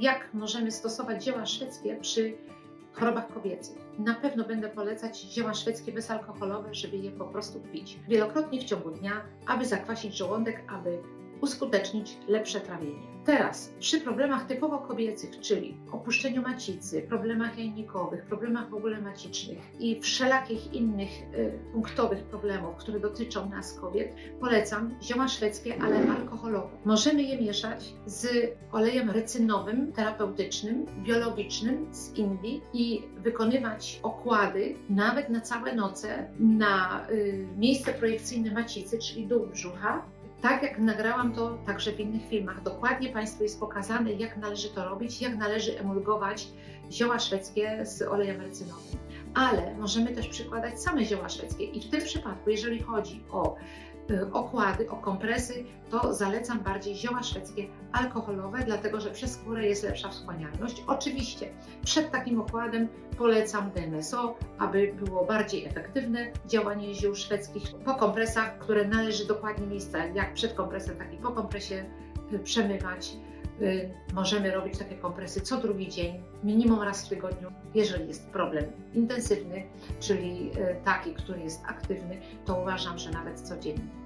jak możemy stosować zioła szwedzkie przy chorobach kobiecych. Na pewno będę polecać zioła szwedzkie bezalkoholowe, żeby je po prostu pić wielokrotnie w ciągu dnia, aby zakwasić żołądek, aby uskutecznić lepsze trawienie. Teraz przy problemach typowo kobiecych, czyli opuszczeniu macicy, problemach jajnikowych, problemach w ogóle macicznych i wszelakich innych y, punktowych problemów, które dotyczą nas kobiet, polecam zioła szwedzkie, ale alkoholowe. Możemy je mieszać z olejem recynowym, terapeutycznym, biologicznym z Indii i wykonywać okłady nawet na całe noce na y, miejsce projekcyjne macicy, czyli dół brzucha, tak jak nagrałam to także w innych filmach, dokładnie Państwu jest pokazane, jak należy to robić, jak należy emulgować zioła szwedzkie z olejem recynowym. Ale możemy też przykładać same zioła szwedzkie i w tym przypadku, jeżeli chodzi o okłady, o kompresy, to zalecam bardziej zioła szwedzkie alkoholowe, dlatego że przez skórę jest lepsza wchłanialność. Oczywiście przed takim okładem polecam DMSO, aby było bardziej efektywne działanie ziół szwedzkich. Po kompresach, które należy dokładnie miejsca jak przed kompresem, tak i po kompresie y, przemywać. Y, Możemy robić takie kompresy co drugi dzień, minimum raz w tygodniu. Jeżeli jest problem intensywny, czyli y, taki, który jest aktywny, to uważam, że nawet codziennie.